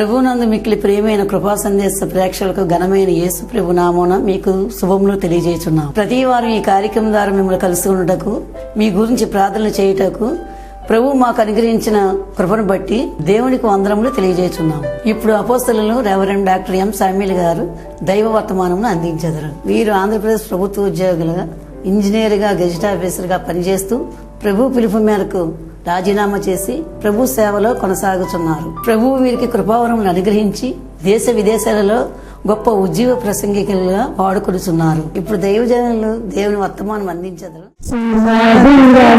ప్రభునందు మిక్కిలి ప్రియమైన కృపా సందేశ ప్రేక్షకులకు ఘనమైన యేసు ప్రభు నామోన మీకు శుభములు తెలియజేస్తున్నాం ప్రతి వారం ఈ కార్యక్రమం ద్వారా మిమ్మల్ని కలుసుకున్నటకు మీ గురించి ప్రార్థనలు చేయుటకు ప్రభు మాకు అనుగ్రహించిన కృపను బట్టి దేవునికి వందరములు తెలియజేస్తున్నాం ఇప్పుడు అపోస్తలను రెవరెండ్ డాక్టర్ ఎం సామ్యుల్ గారు దైవ వర్తమానమును అందించెదరు. వీరు ఆంధ్రప్రదేశ్ ప్రభుత్వ ఉద్యోగులుగా ఇంజనీర్గా గెజిట్ ఆఫీసర్గా పనిచేస్తూ ప్రభు పిలుపు మేరకు రాజీనామా చేసి ప్రభు సేవలో కొనసాగుతున్నారు ప్రభు వీరికి కృపావరం అనుగ్రహించి దేశ విదేశాలలో గొప్ప ఉజ్జీవ ప్రసంగికులుగా వాడుకొడుతున్నారు ఇప్పుడు దైవజనులు దేవుని వర్తమానం అందించదు సుమధుర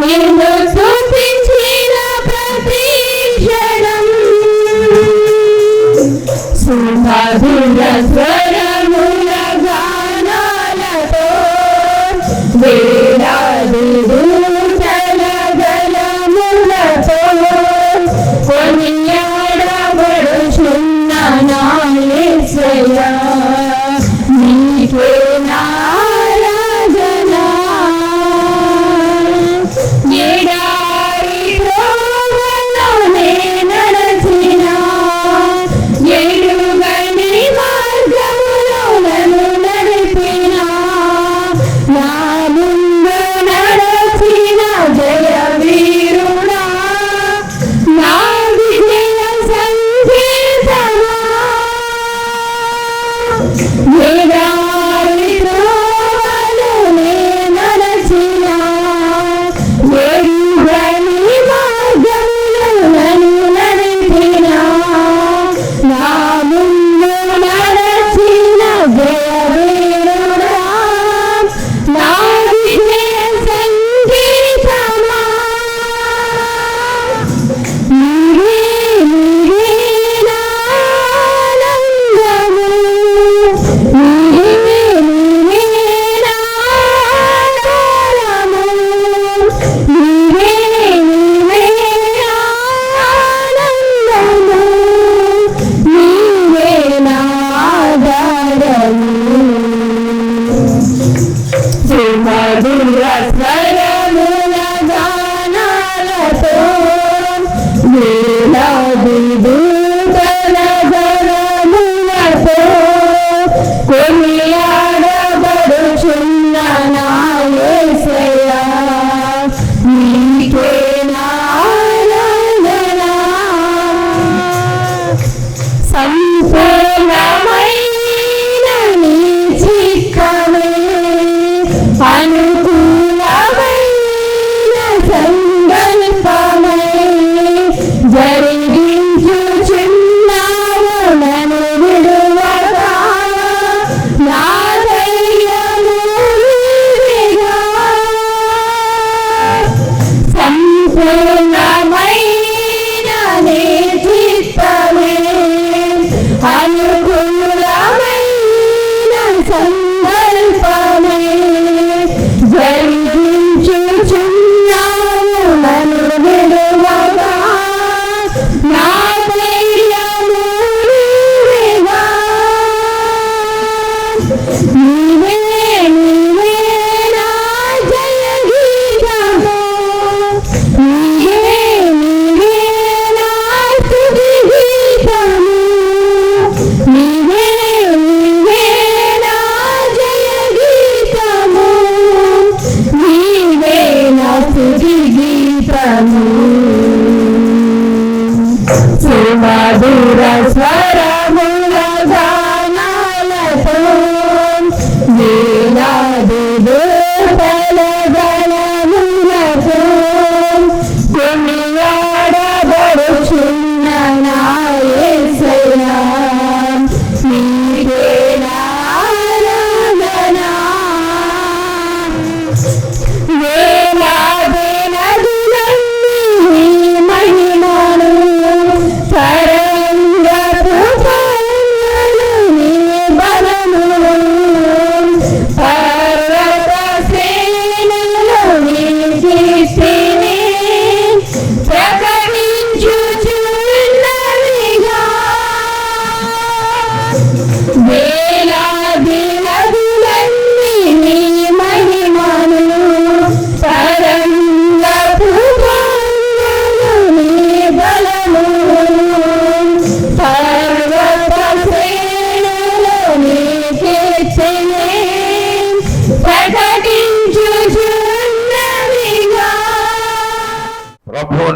నిన్ను స్తుతించిన ప్రతి క్షణం సుమధుర స్వరముల Negra Habibullah.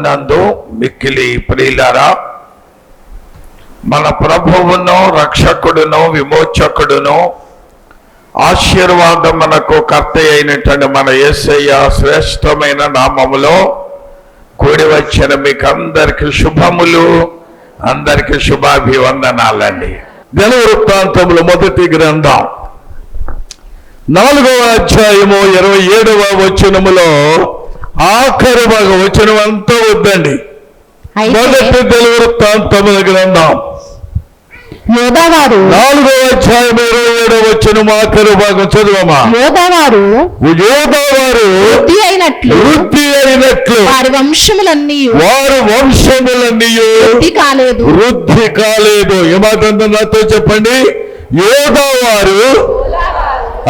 నందు మిక్కిలి ప్రియులారా మన ప్రభువును రక్షకుడును విమోచకుడును ఆశీర్వాదమునకు కర్త అయినటువంటి మన యేసయ్య శ్రేష్టమైన నామములో కూడి వచ్చిన మీకు అందరికి శుభములు అందరికి శుభాభివందనాలండి. దినవృత్తాంతములు మొదటి గ్రంథం. నాలుగవ అధ్యాయము ఇరవై ఏడవ వచనములో ఆఖరి భాగ వచనం అంతా వద్దండి మొదటి అయితే దినవృత్తాంతముల గ్రంథం యోధావారు నాలుగవ అధ్యాయం ఇరవై ఏడవ వచనం ఆఖరి భాగం చదువమా? యోధావారు యోధవారు వృద్ధి అయినట్లు వృద్ధి అయినట్లు వారి వంశములన్నీ వారు వంశములన్నీ వృద్ధి కాలేదు. వృద్ధి కాలేదు. ఏమాత్రం నాతో చెప్పండి? యోధా వారు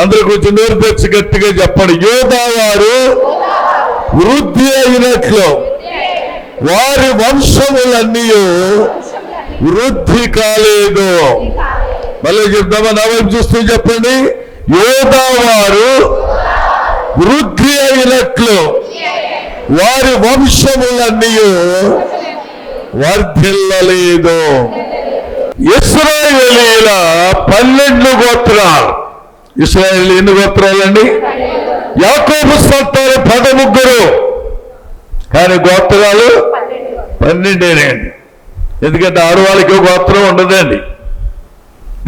అందరూ కొంచెం నోరు తెచ్చి గట్టిగా చెప్పండి. యోధా వారు వృద్ధి అయినట్లు వారి వంశములన్నీ వృద్ధి కాలేదు. మళ్ళీ చెప్దామా? నా వైపు చూస్తూ చెప్పండి. యోధావారు వృద్ధి అయినట్లు వారి వంశములన్నీ వర్ధిల్లలేదు. ఇస్రాయేలీల పన్నెండు గోత్రాలు. ఇస్రాయేల్ ఎన్ని గోత్రాలండి? యాకోబు సంతానం పదముగ్గురు. కానీ గోత్రాలు పన్నెండేనండి. ఎందుకంటే ఆడవాళ్ళకి గోత్రం ఉండదండి.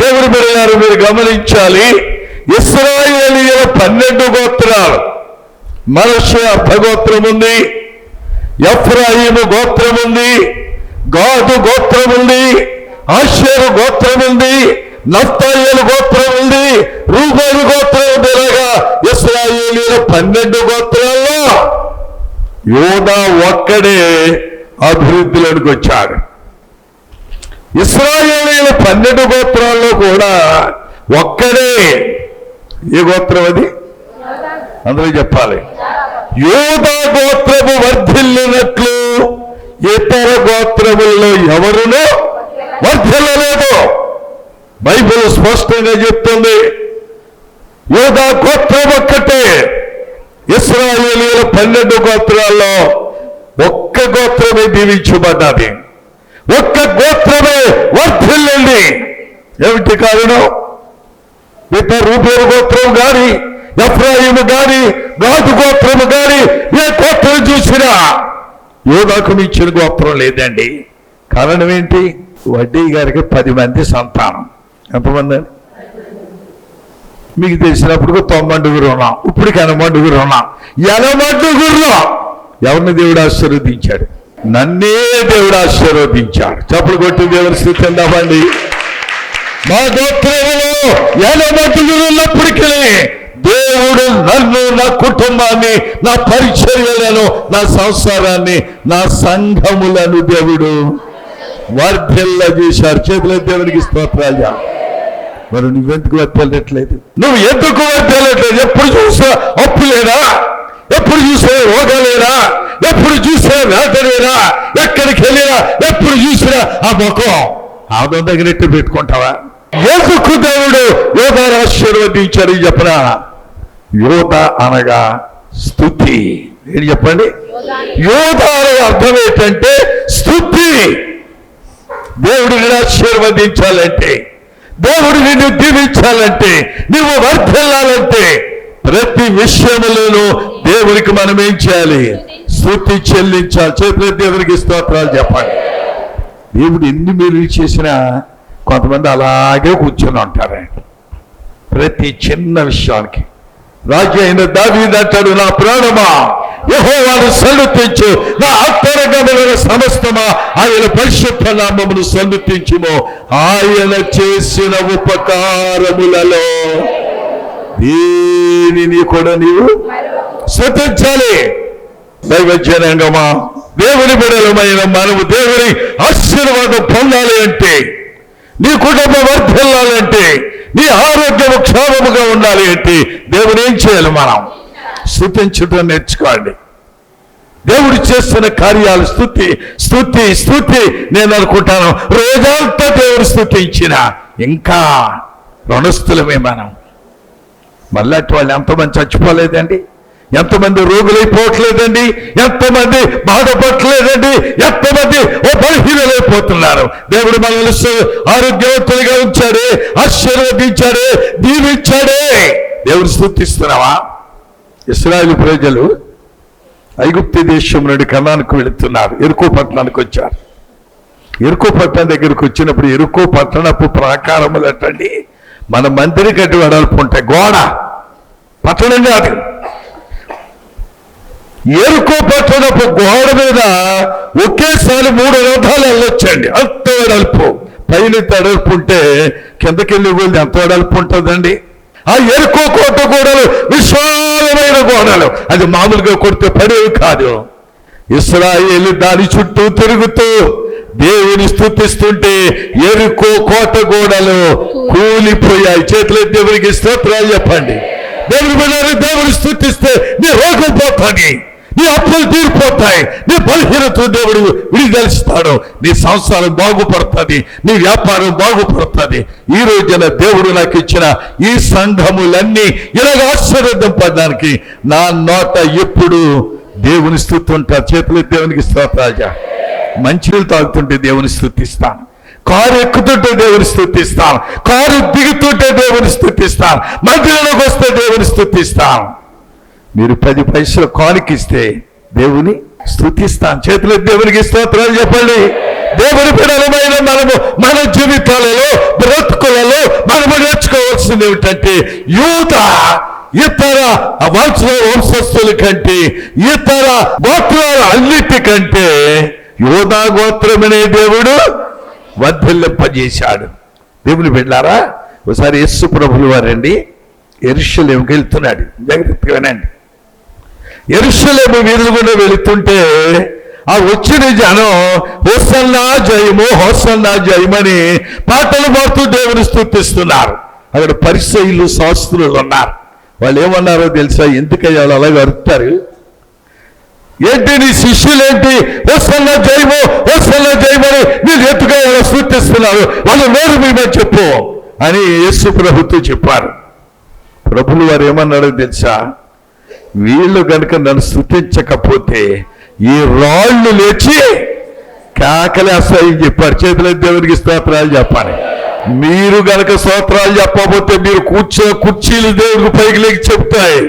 దేవుడు బిడ్డలారు మీరు గమనించాలి. ఇస్రాయేలీల పన్నెండు గోత్రాలు. మనషే అర్ధగోత్రం ఉంది. ఎఫ్రాయిము గోత్రం ఉంది. గాదు గోత్రం ఉంది. ఆశ్చర్య గోత్రం ఉంది. నఫ్తాయేలు గోత్రం ఉంది రూబేలు గోత్రం ఉంది ఇలాగా ఇస్రాయేలీల పన్నెండు గోత్రాల్లో యోధా ఒక్కడే అభివృద్ధిలోనికి వచ్చాడు. ఇస్రాయేలీల పన్నెండు గోత్రాల్లో కూడా ఒక్కడే. ఏ గోత్రం అది? అందరూ చెప్పాలి. యోధా గోత్రము వర్ధిల్లినట్లు ఇతర గోత్రములలో ఎవరును వర్ధిల్లలేదు. బైబిల్ స్పష్టంగా చెప్తుంది. యోగా గోత్రం ఒక్కటే. ఇస్రాయేలీల పన్నెండు గోత్రాల్లో ఒక్క గోత్రమే దీవించబడ్డది. ఒక్క గోత్రమే వర్ధిల్లింది. ఏమిటి కారణం? మిగతా రూపేరు గోత్రం గాని ఎఫ్రాయిము గాని గాదు గోత్రము గాని ఏ గోత్రం చూసినా యోగాకు మించిన గోత్రం లేదండి. కారణం ఏంటి? వడ్డీ గారికి పది మంది సంతానం. ఎంతమంది? మీకు తెలిసినప్పుడు తొమ్మండుగురు ఉన్నాం ఇప్పటికి ఎనమండుగురు ఉన్నాం ఎనమండుగురులో ఎవరిని దేవుడు ఆశీర్వదించాడు? నన్నే దేవుడు ఆశీర్వదించాడు. చప్పుడు కొట్టి దేవుడి స్థితి ఎందామండి మా గోత్రంలో ఎనమండుగురు ఉన్నప్పటికీ దేవుడు నన్ను నా కుటుంబాన్ని నా పరిచర్యలను నా సంసారాన్ని నా సంఘములను దేవుడు వర్ధిల్ల చేశారు చేతుల దేవునికి స్తోత్రాలు చెప్పు. మరి నువ్వెందుకు వర్తెళ్ళట్లేదు నువ్వు ఎందుకు వర్తెళ్ళట్లేదు ఎప్పుడు చూసా అప్పులేనా ఎప్పుడు చూసే రోగాలేనా ఎప్పుడు చూసే వేదనేనా ఎక్కడికి వెళ్ళినా ఎప్పుడు చూసినా ఆ ముఖం ఆదం దగ్గరెట్టు పెట్టుకుంటావా? ఎందుకు దేవుడు యోగాను ఆశీర్వదించారు చెప్పనా? యోధ అనగా స్థుతి. ఏంటి చెప్పండి? యోధ అనగా అర్థం ఏంటంటే స్థుతి. దేవుడు నిన్ను ఆశీర్వదించాలంటే దేవుడు నిన్ను దీవించాలంటే నువ్వు వర్ధిల్లాలంటే ప్రతి విషయములోనూ దేవునికి మనం ఏం చేయాలి? స్థుతి చెల్లించాలి. చేతుల దేవునికి స్తోత్రాలు చెప్పండి. దేవుడు ఎన్ని మేలు చేసినా కొంతమంది అలాగే కూర్చొని ఉంటారు ప్రతి చిన్న విషయానికి. రాజు అయిన దావీదంటాడు నా ప్రాణమా? యెహోవాను సన్నుతించు నా అంతరంగముల సమస్తమా? ఆయన పరిశుద్ధ నామమును సన్నుతించుము ఆయన చేసిన ఉపకారములలో దీనిని కూడా నీవు శ్రద్ధించాలి దైవజనంగమా? దేవుని బిడలమైన మనము దేవుని ఆశీర్వాదం పొందాలి అంటే నీ కుటుంబం వర్ధిల్లాలంటే నీ ఆరోగ్యము క్షేమముగా ఉండాలి అంటే దేవుడు ఏం చేయాలి మనం? స్థుతించడం నేర్చుకోండి. దేవుడు చేస్తున్న కార్యాలు స్థుతి స్థుతి స్థుతి నేను అనుకుంటాను. రోజంతా దేవుడు స్థుతించిన ఇంకా రుణస్థులమే మనం. మళ్ళీ అటు వాళ్ళు ఎంతమంది చచ్చిపోలేదండి? ఎంతమంది రోగులైపోవట్లేదండి? ఎంతమంది బాధపడట్లేదండి? ఎంతమంది ఓ బలహీనలైపోతున్నారు? దేవుడు మనల్ని ఆరోగ్యవంతులుగా ఉంచాడే ఆశీర్వదించాడే దీవించాడే. దేవుడు స్థుతిస్తున్నావా? ఇస్రాయల్ ప్రజలు ఐగుప్తి దేశం నుండి కన్నానికి వెళుతున్నారు. ఎరుకో పట్టణానికి వచ్చారు. ఎరుకో పట్టణం దగ్గరికి వచ్చినప్పుడు ఎరుకో పట్టణపు ప్రాకారములు అట్టండి. మన మందిరి కట్టి వెడల్పు ఉంటాయి. గోడ. పట్టణం కాదు. ఎరుకో పట్టణపు గోడ మీద ఒకేసారి మూడు రథాలు వెళ్ళొచ్చండి. అంత వెడల్పు పైన తడల్పు ఉంటే కిందకెళ్ళి వెళ్ళి ఎంత వెడల్పు ఉంటుందండి? ఆ ఎరుకో కోట గోడలు విశాలమైన గోడలు. అది మామూలుగా కొడితే పడేవి కాదు. ఇస్రాయేలు దాని చుట్టూ తిరుగుతూ దేవుని స్థుతిస్తుంటే ఎరుకో కోట గోడలు కూలిపోయాయి. చేతులు దేవునికి స్తోత్రాలు చెప్పండి. దేవుని దేవుని స్థుతిస్తే నీ రోగం పోతాని నీ అప్పులు తీరిపోతాయి. నీ బలహీనత దేవుడు విడిదలుస్తాడు. నీ సంసారం బాగుపడుతుంది. నీ వ్యాపారం బాగుపడుతుంది. ఈ రోజున దేవుడు నాకు ఇచ్చిన ఈ సంఘములన్నీ ఇలాగ ఆశీర్వదింపడానికి నా నోట ఎప్పుడు దేవుని స్థుతి చేతులు దేవునికి స్తోత్రాజా మంచినీళ్ళు తాగుతుంటే దేవుని స్థుతిస్తాను. కారు ఎక్కుతుంటే దేవుని స్థుతిస్తాను. కారు దిగుతుంటే దేవుని స్థుతిస్తాను. మందిరంలోకి వస్తే దేవుని స్థుతిస్తాను. మీరు పది పైసలు కానుకిస్తే దేవుని స్థుతిస్తాను చేతులు దేవునికి స్తోత్రాలు చెప్పండి. దేవుని పిల్లలమైన మనము మన జీవితాలలో బ్రతుకులలో మనము నేర్చుకోవాల్సింది ఏమిటంటే యూత ఇతర వంశ వంశస్థుల కంటే ఇతర గోత్రాల అన్నిటికంటే యోధా గోత్రమనే దేవుడు వర్ధిల్లింపజేశాడు. దేవుని బిడ్డారా ఒకసారి యస్సు ప్రభులు వారండి ఎరుషులు వెళ్తున్నాడు. జాగ్రత్తగా వినండి. ఎరుసలేము వీధులు వెళుతుంటే ఆ వచ్చిన జనం హోసన్నా జయము హోసన్నా జయమని పాటలు పాడుతూ దేవుని స్థుతిస్తున్నారు. అక్కడ పరిచయులు శాస్త్రులు ఉన్నారు. వాళ్ళు ఏమన్నారో తెలుసా? ఎందుకయ్యా వాళ్ళు అలాగే అరుతారు ఏంటి నీ శిష్యులేంటి? వస్తున్న జయము వస్తున్న జయమని నేను ఎత్తుగా వాళ్ళు స్థుతిస్తున్నారు. వాళ్ళు నోరు మేమే చెప్పు అని యేసు ప్రభుత్వం చెప్పారు. ప్రభులు వారు ఏమన్నారో తెలుసా? వీళ్ళు గనుక నన్ను స్థుతించకపోతే ఈ రాళ్ళు లేచి కాకలేస్తాయి చెప్పారు. చేతుల దేవునికి స్తోత్రాలు చెప్పాలి. మీరు గనక స్తోత్రాలు చెప్పకపోతే మీరు కూర్చో కుర్చీలు దేవుడికి పైకి లేకి చెప్తాయి.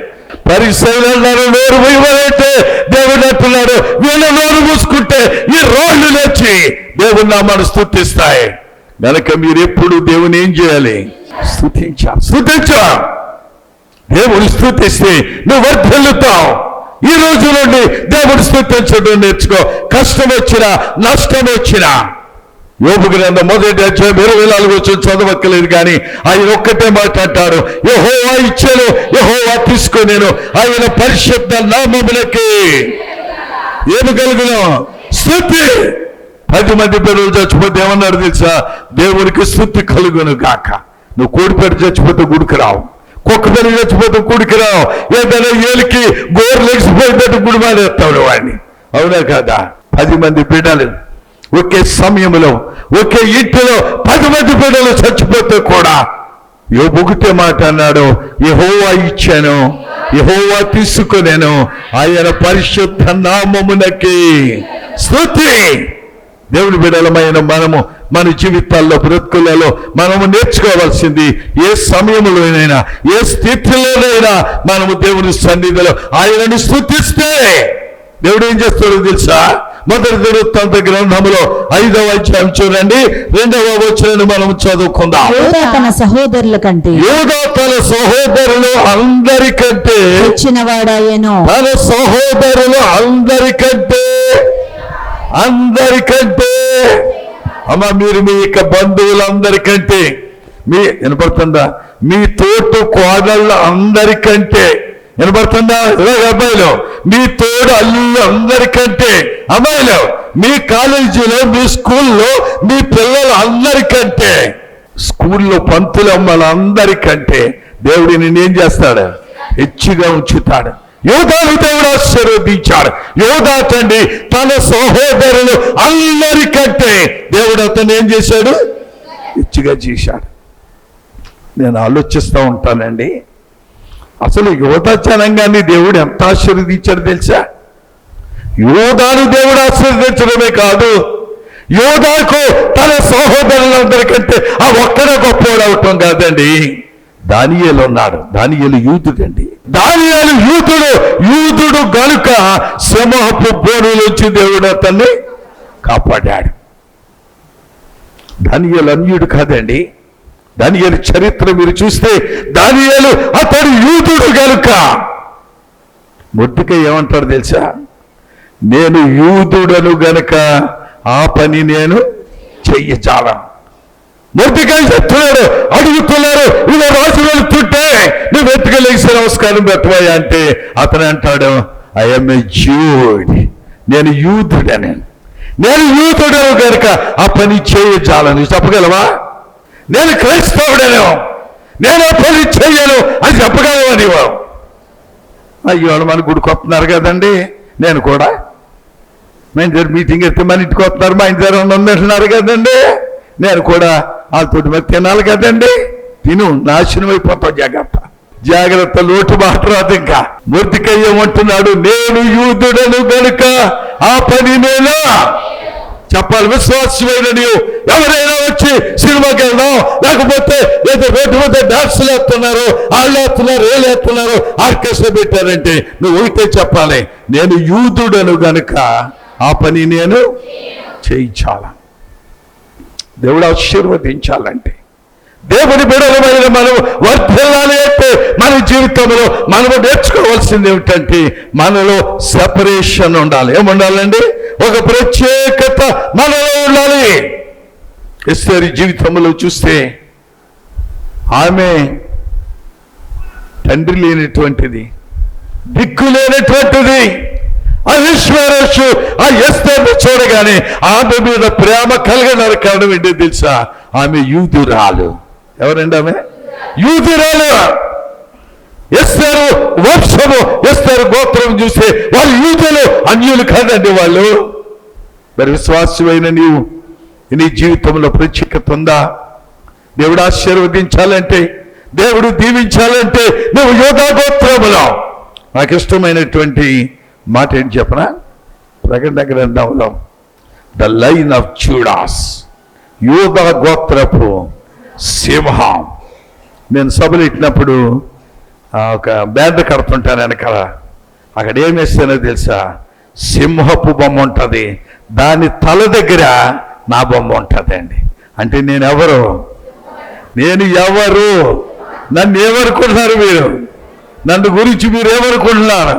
పరిశైలు అన్నారు నోరు వేయమంటే దేవుడు అంటున్నాడు వీళ్ళు నోరు మూసుకుంటే ఈ రాళ్ళు లేచి దేవుడు నామాను స్థుతిస్తాయి. గనక మీరు ఎప్పుడు దేవుని ఏం చేయాలి? స్థుతించాలి. స్థుతించా దేవుని స్థుతిస్తే నువ్వు వర్ధిల్లుతావు. ఈ రోజు నుండి దేవుని స్థుతించడం నేర్చుకో. కష్టం వచ్చినా నష్టం వచ్చినా. యోగు గ్రంథం మొదటి అధ్యాయం ఇరవై నాలుగు వచ్చి చదవక్కలేదు కానీ ఆయన ఒక్కటే మాట్లాడతాడు యహోవా ఇచ్చాను యహోవా తీసుకొనేను. ఆయన పరిశుద్ధ నామములకి. ఏమి కలుగును? స్థుతి. పది మంది పిల్లలు చచ్చిపోతే ఏమన్నారు తెలుసా? దేవునికి స్థుతి కలుగును గాక. నువ్వు కోడిపేట చచ్చిపోతే గుడికి రావు. కుక్క చచ్చిపోతే కుడికి రావు ఏదైనా ఏలికి గోరు లెగిసిపోయినట్టు గుడి మానేస్తావు వాడిని. అవునా కదా? పది మంది బిడ్డలు ఒకే సమయంలో ఒకే ఇంటిలో పది మంది బిడ్డలు చచ్చిపోతే కూడా ఏ బొగితే మాట అన్నాడు యహోవా ఇచ్చాను యహోవా తీసుకునేను ఆయన పరిశుద్ధ నామమునకి స్థుతి దేవుని బిడలమైన మనము మన జీవితాల్లో బ్రతుకులలో మనము నేర్చుకోవాల్సింది ఏ సమయంలోనైనా ఏ స్థితిలోనైనా మనము దేవుని సన్నిధిలో ఆయనను స్థుతిస్తే దేవుడు ఏం చేస్తాడో తెలుసా? మొదటి దినవృత్తాంత గ్రంథములో ఐదవ అధ్యాయం చూడండి. రెండవ వచనాన్ని మనం చదువుకుందాం. తన సహోదరుల కంటే యూదా తన సహోదరులు అందరికంటే వచ్చిన వాడాయను తన సహోదరులు అందరికంటే అందరికంటే అమ్మ మీరు మీ యొక్క బంధువులందరికంటే మీ వినపడుతుందా? మీ తోటు కోడళ్ళ అందరికంటే వినపడుతుందా? ఇలాగ అబ్బాయిలు మీ తోడు అల్లు అందరికంటే అమ్మాయిలు మీ కాలేజీలో మీ స్కూల్లో మీ పిల్లలు అందరికంటే స్కూల్లో పంతులు అమ్మలందరికంటే దేవుడు నేనేం చేస్తాడు? హెచ్చుగా ఉంచుతాడు. యోధాను దేవుడు ఆశీర్వదించాడు. యోధా తండ్రి తన సహోదరులు అందరికంటే దేవుడు అతను ఏం చేశాడు? ఇచ్చిగా చేశాడు. నేను ఆలోచిస్తూ ఉంటానండి. అసలు యువత జనంగాన్ని దేవుడు ఎంత ఆశీర్వదించాడు తెలుసా? యోధాను దేవుడు ఆశీర్వదించడమే కాదు యోధాకు తన సహోదరులందరికంటే ఆ ఒక్కడ గొప్పవాడు అవటం కాదండి. దానియేలు ఉన్నాడు దానియేలు యూదుడండి. దానియేలు యూతుడు యూదుడు గనుక సింహపు బోనులోంచి దేవుడు అతన్ని కాపాడాడు. దానియేలు అన్యుడు కాదండి. దానియేలు చరిత్ర మీరు చూస్తే దానియేలు అతడు యూదుడు గనుక. మొద్దుక ఏమంటాడు తెలుసా? నేను యూదుడను గనక ఆ పని నేను చెయ్యచాలను మొద్దుకాయ చెప్తున్నాడు అడుగుతున్నారు ఇలా రాసి వెళ్తుంటే నువ్వు ఎత్తుకెళ్ళేసి నమస్కారం పెట్టబోయా అంటే అతను అంటాడు ఐఎమ్ ఏ జూడ్ నేను యూదుడని. నేను యూదుడను కనుక ఆ పని చేయచాలని చెప్పగలవా? నేను క్రైస్తవుడను. నేను ఆ పని చేయను. అని చెప్పగలవా నీవు? అయ్యో మన గుడికి వస్తున్నారు కదండి. నేను కూడా. మేము మీటింగ్ అయితే మన ఇంటికి వస్తున్నారు మా ఇంటి దగ్గర ఉందంటున్నారు కదండి. నేను కూడా వాళ్ళతోటి మరి తినాలి కదండి. తిను నాశనం అయిపోతావు జాగ్రత్త. జాగ్రత్త లోటు మాట రాదు ఇంకా. మూర్తికయ్య ఏమంటున్నాడు నేను యూదుడను గనుక ఆ పని నేనా చెప్పాలి విశ్వాసమైన నీవు ఎవరైనా వచ్చి సినిమాకి వెళ్దాం. లేకపోతే ఏదో రోడ్డు మీద డాన్సులు వేస్తున్నారు వాళ్ళు వేస్తున్నారు వీళ్ళు వేస్తున్నారు ఆర్కెస్ట్రా పెట్టారంటే నువ్వు ఒకటే చెప్పాలి నేను యూదుడను గనుక ఆ పని నేను చేయించాలా దేవుడు ఆశీర్వదించాలంటే. దేవుని బిడలమైన మనం వర్ధిల్లాలి అంటే మన జీవితంలో మనము నేర్చుకోవాల్సింది ఏమిటంటే మనలో సెపరేషన్ ఉండాలి. ఏముండాలండి? ఒక ప్రత్యేకత మనలో ఉండాలి. ఎస్తేరి జీవితంలో చూస్తే ఆమె తండ్రి లేనటువంటిది దిక్కు లేనటువంటిది. అవిశ్వరస్సు ఆ ఎస్తేను చూడగానే ఆమె మీద ప్రేమ కలిగినారు కారణం ఏంటో తెలుసా? ఆమె యూదురాలు. ఎవరండి ఆమె? యూదురాలు. ఎస్తారు వంశము ఎస్తారు గోత్రం చూస్తే వాళ్ళు యూదులు అన్యులు కాదండి వాళ్ళు. మరి విశ్వాసమైన నీవు నీ జీవితంలో ప్రత్యేకత ఉందా? దేవుడు ఆశీర్వదించాలంటే దేవుడు దీవించాలంటే నువ్వు యోగా గోత్రములో. నాకు ఇష్టమైనటువంటి మాట ఏంటి చెప్పనా? ప్రకటన గ్రంథంలో ద లైన్ ఆఫ్ చూడాస్ యూద గోత్రపు సింహం. నేను సభలు ఇట్టినప్పుడు ఒక బ్యాండ్ కడుతుంటాను వెనకాల. అక్కడ ఏం వేస్తానో తెలుసా? సింహపు బొమ్మ ఉంటుంది. దాని తల దగ్గర నా బొమ్మ ఉంటుందండి. అంటే నేను ఎవరు నేను ఎవరు? నన్ను ఏమనుకుంటున్నారు మీరు? నన్ను గురించి మీరు ఏమనుకుంటున్నారు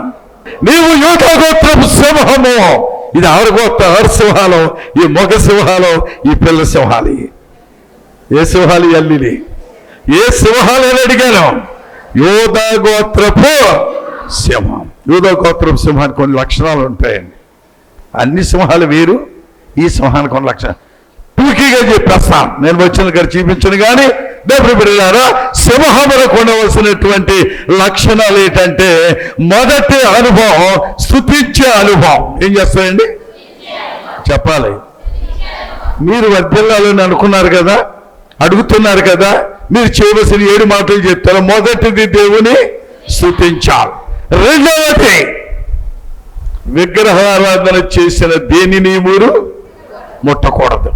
నీవు యోగా గోత్రపు సింహము ఇది ఆరు గోత్ర ఆరు సింహాలు ఈ మగ సింహాలు ఈ పిల్ల సింహాలి ఏ సింహాలి అల్లిని ఏ సింహాలు అని అడిగాను యోధగోత్రపు సింహం యోధ గోత్రపు సింహానికి కొన్ని లక్షణాలు ఉంటాయండి అన్ని సింహాలు వేరు ఈ సింహానికి కొన్ని లక్షణాలు టూకీగా చెప్పేస్తాను నేను వచ్చిన గారు చూపించను కానీ దేవుడు బిడ్డారా సింహములకు ఉండవలసినటువంటి లక్షణాలు ఏంటంటే మొదటి అనుభవం స్థుతించే అనుభవం. ఏం చేస్తాయండి చెప్పాలి. మీరు వర్ధిల్లాలని అనుకున్నారు కదా? అడుగుతున్నారు కదా? మీరు చేయవలసిన ఏడు మాటలు చెప్తారు. మొదటిది దేవుని స్థుతించాలి రెండవది విగ్రహారాధన చేసిన దేనిని మీరు ముట్టకూడదు.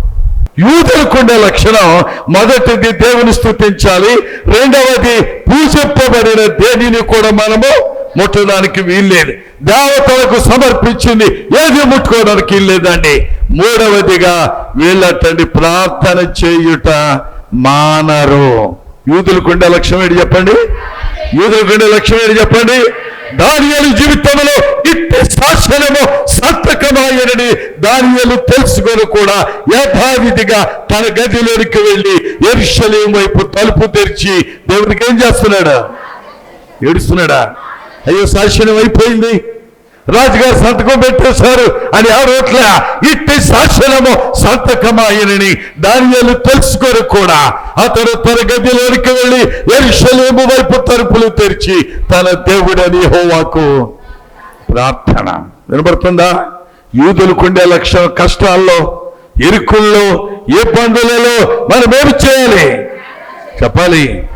యూదులకు ఉండే లక్షణం మొదటిది దేవుని స్థుతించాలి రెండవది పూజింపబడిన దేనిని కూడా మనము ముట్టడానికి వీల్లేదు. దేవతలకు సమర్పించింది ఏది ముట్టుకోవడానికి వీల్లేదండి. మూడవదిగా వీళ్ళటండి ప్రార్థన చేయుట మానరు. యూదులకు ఉండే లక్ష్యం ఏంటి చెప్పండి? యూదులకు ఉండే లక్ష్యం ఏంటి చెప్పండి? దానియాలు జీవితంలో ఇట్టి శాసనము సంతకమాయనని దానియలు తెలుసుకొని కూడా యథావిధిగా తన గదిలోనికి వెళ్ళి ఎరుషలేం వైపు తలుపు తెరిచి దేవుడికి ఏం చేస్తున్నాడా? ఏడుస్తున్నాడా? అయ్యో శాసనం అయిపోయింది. రాజుగారు సంతకం పెట్టేశారు అని ఆ రోట్ల ఇట్టి సాక్షణము సంతకమాయనని దానియాలు తెలుసుకొని కూడా అతను తన గదిలోనికి వెళ్ళి ఎరుషలేము వైపు తలుపులు తెరిచి తన దేవుడని హోవాకు ప్రార్థన. వినబడుతుందా? యూదులకుండే లక్ష్యం కష్టాల్లో ఇరుకుల్లో ఇబ్బందులలో మనం ఏమి చేయాలి? చెప్పాలి.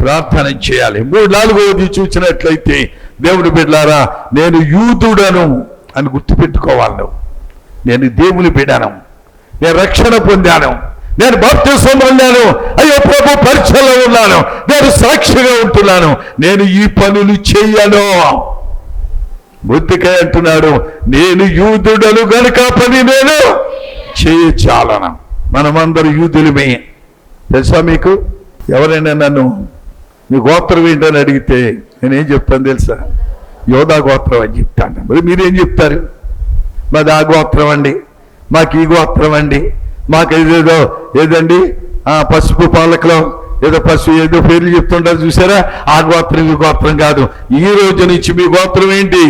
ప్రార్థన చేయాలి. మూడు నాలుగవది చూసినట్లయితే దేవుడు బిడ్డారా నేను యూదుడను అని గుర్తుపెట్టుకోవాలి నువ్వు నేను దేవుని బిడ్డను. నేను రక్షణ పొందాను. నేను బాప్తిసం పొందాను. అయ్యో ప్రభు పరీక్షలో ఉన్నాను. నేను సాక్షిగా ఉంటున్నాను. నేను ఈ పనులు చెయ్యను మృతికే అంటున్నాడు. నేను యూదుడను గనుక పని నేను చేయచాలన మనమందరూ యూదులమే. తెలుసా మీకు? ఎవరైనా నన్ను మీ గోత్రం ఏంటని అడిగితే నేనేం చెప్తాను తెలుసా? యోధా గోత్రం అని చెప్తాను. మరి మీరేం చెప్తారు? మాది ఆ గోత్రం అండి. మాకు ఈ గోత్రం అండి. మాకు ఏదేదో ఏదండి? ఆ పసుపు పాలకలో ఏదో పసుపు ఏదో పేర్లు చెప్తుంటారు చూసారా? ఆ గోత్రం ఈ గోత్రం కాదు. ఈ రోజు నుంచి మీ గోత్రం ఏంటి?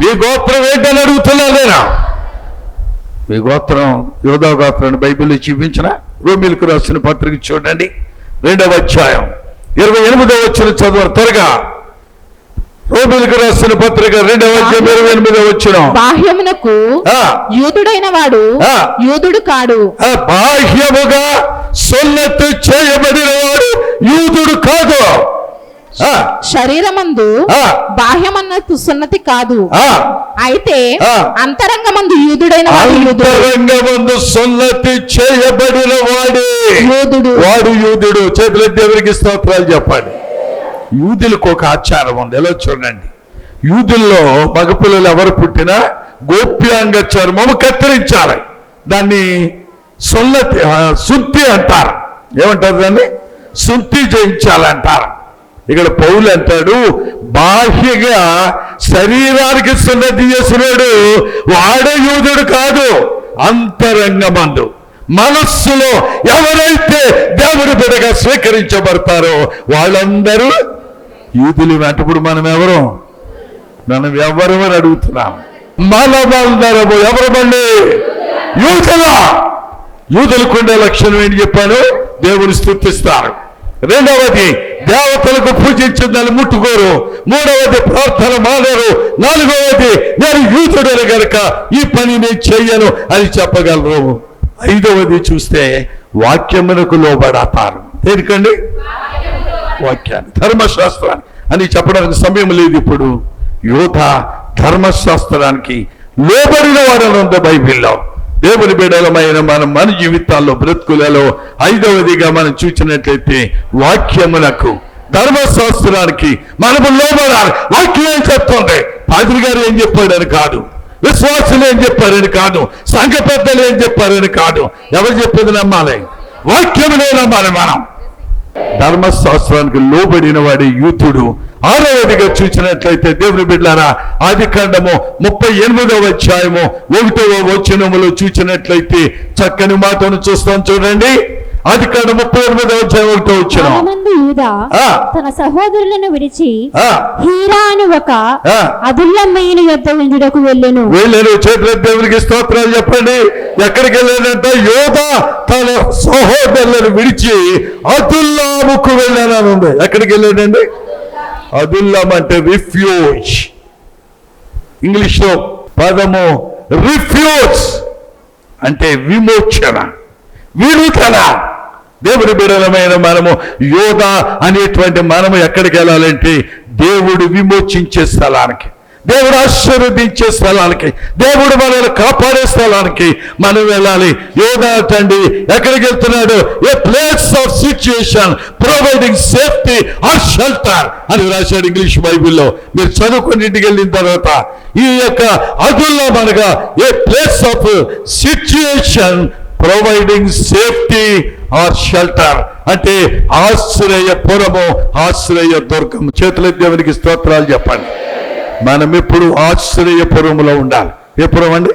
మీ గోత్రం ఏంటని అడుగుతున్నారు నేను మీ గోత్రం యోధా గోత్రాన్ని బైబిల్లో చూపించిన రోమిలకు రాసిన పత్రిక చూడండి. రెండవ అధ్యాయం. ఇరవై ఎనిమిదవ వచ్చిన చదువు త్వరగా. రోమిలకు రాసిన పత్రిక రెండవ అధ్యాయం ఇరవై ఎనిమిదవ వచ్చిన. బాహ్యమునకు యూదుడైన వాడు ఆ. యూదుడు కాడు. బాహ్యముగా సొన్నతి చేయబడిన వాడు యూదుడు కాదు. ఆ, శరీరమందు. బాహ్యమన్నట్టు సున్నతి కాదు. అయితే. అంతరంగమందు యూదుడైన అంతరంగమందు సొన్నతి చేయబడిన వాడే యూదుడు. వాడు యూదుడు. చేతుల దేవునికి స్తోత్రాలు చెప్పండి? యూదులకు ఒక ఆచారం ఉంది. ఎలా చూడండి? యూదుల్లో మగపిల్లలు ఎవరు పుట్టినా గోప్యాంగ చర్మము కత్తిరించాలి. దాన్ని సొల్లతి శుద్ధి అంటారు. ఏమంటారు దాన్ని? శుద్ధి చేయించాలంటారు ఇక్కడ పౌలు అంటాడు బాహ్యగా శరీరానికి సున్నతి చేసినాడు వాడే యూదుడు కాదు అంతరంగమందు. మనస్సులో ఎవరైతే దేవుడి బిడగా స్వీకరించబడతారో వాళ్ళందరూ యూదులు వెంటప్పుడు మనం ఎవరు? మనం ఎవరు అని అడుగుతున్నాం. మనమందరము ఎవరు మళ్ళీ? యూదులా! యూదులకు ఉండే లక్షణం ఏంటి చెప్పాను? దేవుని స్థుతిస్తారు. రెండవది దేవతలకు పూజించిందని ముట్టుకోరు. మూడవది ప్రార్థన మానరు. నాలుగవది నేను యూదుడని గనుక ఈ పని నేను చెయ్యను అని చెప్పగలరు. ఐదవది చూస్తే వాక్యమునకు లోబడతారు. దేనికండి? వాక్యాన్ని. ధర్మశాస్త్రాన్ని. అని చెప్పడానికి సమయం లేదు ఇప్పుడు. యోధ ధర్మశాస్త్రానికి లోబడిన వాడని ఉంది బైబిల్లో. దేవుని బిడలమైన మనం మన జీవితాల్లో బ్రతుకులలో ఐదవదిగా మనం చూసినట్లయితే వాక్యమునకు ధర్మశాస్త్రానికి మనము లోబడాలి. వాక్యం ఏం చెప్తుంది? పాదిరి గారు ఏం చెప్పాడని కాదు. విశ్వాసులు ఏం చెప్పారని కాదు. సంఘ పెద్దలు ఏం చెప్పారని కాదు. ఎవరు చెప్పేది నమ్మాలి? వాక్యమునే నమ్మాలి మనం. ధర్మశాస్త్రానికి లోబడిన వాడి యూతుడు ఆరవదిగా చూసినట్లయితే దేవుని బిడ్డారా ఆది కాండము ముప్పై ఎనిమిదవ అధ్యాయము ఒకటవ వచనములో చూసినట్లయితే చక్కని మాటను చూస్తాం చూడండి. కాండం ముప్పై ఎనిమిదవ అధ్యాయం ఒకటో వచ్చిన. తన సహోదరులను విడిచి. హీరా అని ఒక ఆ. అదుల్లమ్మయ్యని యొద్ద ఉండుటకు వెళ్ళెను. వెళ్ళారు చేతుల దేవునికి స్తోత్రాలు చెప్పండి. ఎక్కడికి వెళ్ళాడంట యోధ తన సహోదరులను విడిచి అదుల్లాముకు వెళ్ళానని ఉంది. ఎక్కడికి వెళ్ళాడండి అదుల్లాం అంటే రిఫ్యూజ్ ఇంగ్లీష్లో పదము రిఫ్యూజ్ అంటే విమోచన విడుదల దేవుడి బిడలమైన మనము యోధ అనేటువంటి మనము ఎక్కడికి వెళ్ళాలంటే దేవుడు విమోచించే స్థలానికి దేవుడు ఆశీర్వదించే స్థలానికి దేవుడు మనల్ని కాపాడే స్థలానికి మనం వెళ్ళాలి. యోగా అంటండి ఎక్కడికి వెళ్తున్నాడు? A place of situation providing safety or shelter అని రాశాడు ఇంగ్లీష్ బైబిల్లో. మీరు చదువుకుని ఇంటికి వెళ్ళిన తర్వాత ఈ యొక్క అదుల్లో మనగా a place of situation providing safety or shelter అంటే ఆశ్రయపురము ఆశ్రయ దుర్గం. చేతుల దేవునికి స్తోత్రాలు చెప్పండి. మనం ఎప్పుడు ఆశ్రయపురములో ఉండాలి? ఏ అండి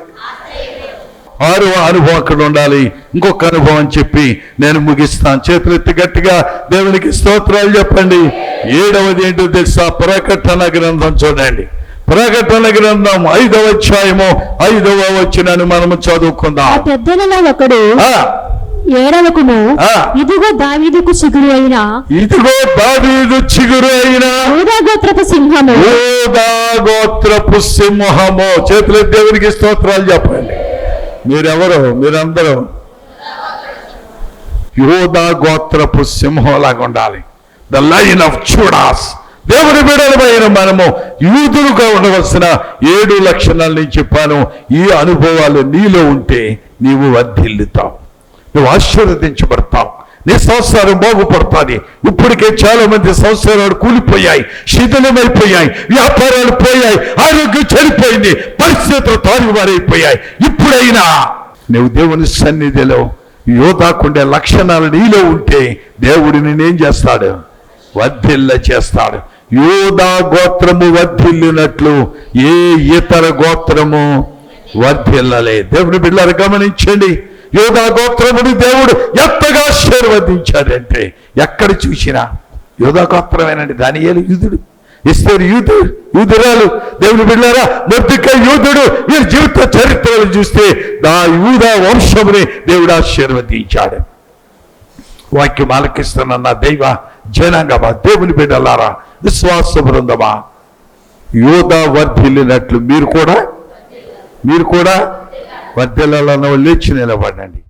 ఆరు అనుభవం అక్కడ ఉండాలి. ఇంకొక అనుభవం చెప్పి నేను ముగిస్తాను. చేతులెత్తి గట్టిగా దేవునికి స్తోత్రాలు చెప్పండి. ఏడవది ఏంటో తెలుసా? ప్రకటన గ్రంథం చూడండి. ప్రకటన గ్రంథం ఐదవ అధ్యాయము ఐదవ వచ్చినని మనము ఆ చదువుకుందాం పెద్దలలో ఒకడు ఆ, ఏడవకును ఆ. ఇదిగో దావీదుకు చిగురు అయిన ఇదిగో దావీదు చిగురు అయిన యూదా గోత్రపు సింహము. గోత్రపు సింహము. చేతుల దేవునికి స్తోత్రాలు చెప్పండి. మీరెవరు? మీరందరూ? యోధా గోత్రపు సింహం లాగా ఉండాలి. ద లైన్ ఆఫ్ చూడాస్ దేవుని బిడలమైన మనము యూదులుగా ఉండవలసిన ఏడు లక్షణాలు నేను చెప్పాను. ఈ అనుభవాలు నీలో ఉంటే నీవు వర్ధిల్లుతావు. నువ్వు ఆశీర్వదించబడతావు. నీ సంసారం బాగుపడుతుంది. ఇప్పటికే చాలా మంది సంసారాలు కూలిపోయాయి శిథిలమైపోయాయి వ్యాపారాలు పోయాయి ఆరోగ్యం చెడిపోయింది పరిస్థితులు తారుమారైపోయాయి. ఇప్పుడైనా నువ్వు దేవుని సన్నిధిలో యోధాకుండే లక్షణాలు నీలో ఉంటే దేవుడు నేనేం చేస్తాడు? వర్ధిల్ల చేస్తాడు. యోధా గోత్రము వర్ధిల్లినట్లు ఏ ఇతర గోత్రము వర్ధిల్లలే దేవుని బిళ్ళారు గమనించండి. యూదా గోత్రముని దేవుడు ఎంతగా ఆశీర్వదించాడంటే ఎక్కడ చూసినా యూదా గోత్రమేనండి దానియేలు యూదుడు ఇస్తారు యూదు యూదురాలు. దేవుని బిళ్ళారా మొద్దుక యూదుడు వీరి జీవిత చరిత్రలు చూస్తే నా యూదా వంశముని దేవుడు ఆశీర్వదించాడు. వాక్యం ఆలకిస్తున్న నా దైవ జనాంగమా దేవుని బిడ్డలారా విశ్వాస బృందమా? యోధ వర్ధిల్లినట్లు మీరు కూడా? మీరు కూడా? వర్ధిల్లాలన్న లేచి నిలబడండి.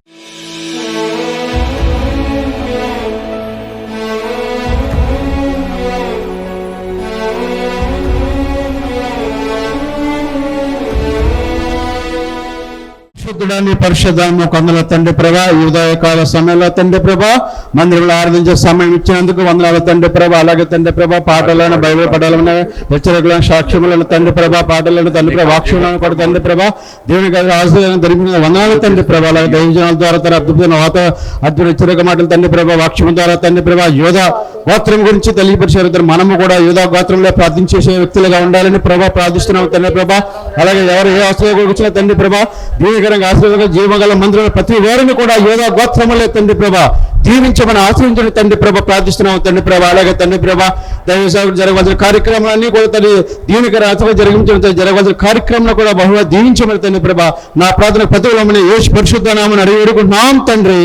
పరిశుద్ధుడాన్ని పరిశుద్ధాన్ని కొందల తండ్రి ప్రభా ఈ ఉదయకాల సమయంలో తండ్రి ప్రభా మందిరంలో ఆరాధించే సమయం ఇచ్చినందుకు వందనాల తండ్రి ప్రభా. అలాగే తండ్రి ప్రభా పాటలను బైబిల్ పడాలన్న హెచ్చరికలను సాక్ష్యములను తండ్రి ప్రభా పాటలను తండ్రి ప్రభా వాక్యములను కూడా తండ్రి ప్రభా. దేవుని గారి ఆశీర్వాదం దొరికిన వందనాల తండ్రి ప్రభా. అలాగే దైవజనాల ద్వారా తన అద్భుతమైన వాత అద్భుత హెచ్చరిక మాటలు తండ్రి ప్రభా వాక్యము ద్వారా తండ్రి ప్రభా. యోధ గోత్రం గురించి తెలియపరిచారు తండ్రి. మనము కూడా యోధా గోత్రంలో ప్రార్థించే వ్యక్తులుగా ఉండాలని ప్రభా ప్రార్థిస్తున్నాం తండ్రి ప్రభా. అలాగే ఎవరు ఏ ఆశ్రయం గురించిన తండ్రి ప్రభా దీనికరంగా ఆశ్రయంగా జీవగల మందిరంలో ప్రతి వారిని కూడా యోగా గోత్రములే తండ్రి ప్రభ. జీవించమని ఆశ్రయించిన తండ్రి ప్రభ ప్రార్థిస్తున్నాం తండ్రి ప్రభ. అలాగే తండ్రి ప్రభ దైవసేవకు జరగవలసిన కార్యక్రమాలన్నీ కూడా తల్లి దీనికి రాత్రిగా జరిగించిన జరగవలసిన కార్యక్రమంలో కూడా బహుగా దీవించమని తండ్రి ప్రభ. నా ప్రార్థన ప్రతిఫలమని యేసు పరిశుద్ధ నామని అడిగి వేడుకుంటున్నాం తండ్రి.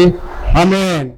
ఆమేన్.